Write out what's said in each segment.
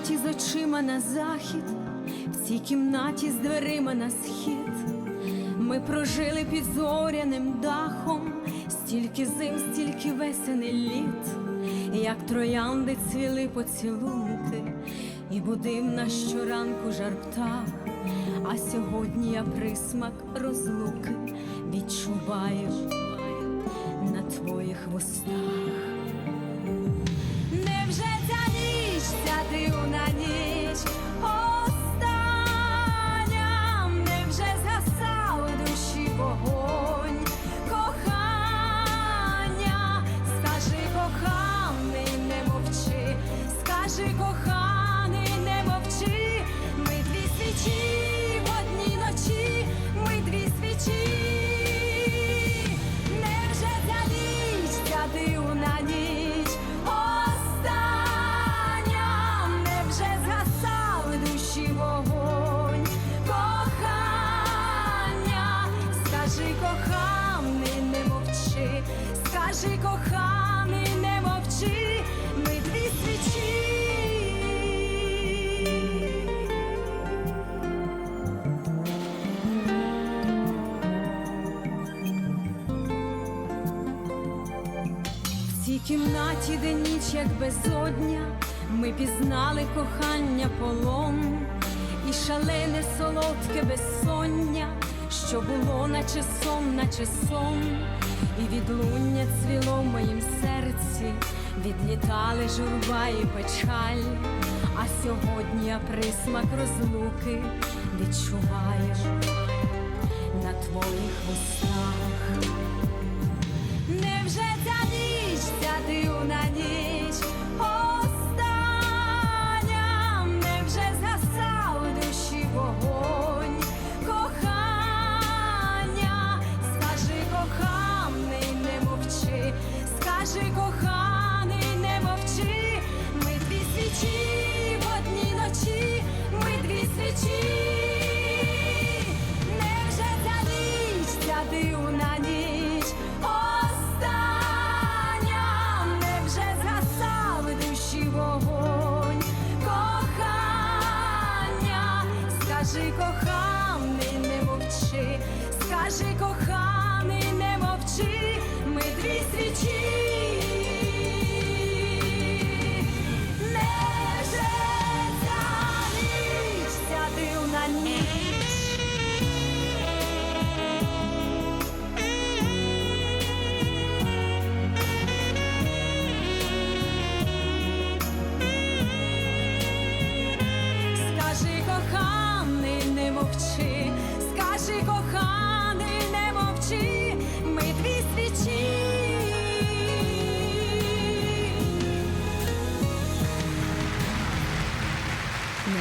кімнаті з очима на захід, в цій кімнаті з дверима на схід. Ми прожили під зоряним дахом, стільки зим, стільки весен і літ, як троянди цвіли поцілунки, і будив нас щоранку жар птах. А сьогодні я присмак розлуки відчуваю скажи коханий, не мовчи, ми дві свічі. В кімнаті, де ніч, як безодня, ми пізнали кохання полон і шалене солодке безсоння, що було, наче сон, наче сон, і відлуння цвіло в моїм серці, відлітали журба і печаль, а сьогодні я присмак розлуки відчуваю на твоїх вустах. Коханий, не мовчи, ми дві свічі в одній ночі, ми дві свічі. Невже ця ніч, ця дивна ніч? Остання, невже згасав душі вогонь? Кохання, скажи коханий, не мовчи, скажи коханий, не мовчи, ми дві свічі.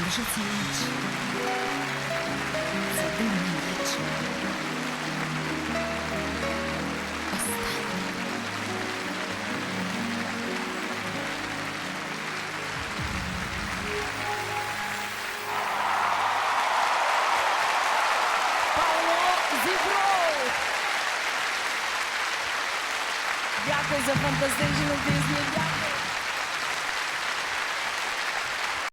Невже це ніч? Це дивна ніч. Остання. Павло Зібров. Дякую за фантастичну пісню. Дякую.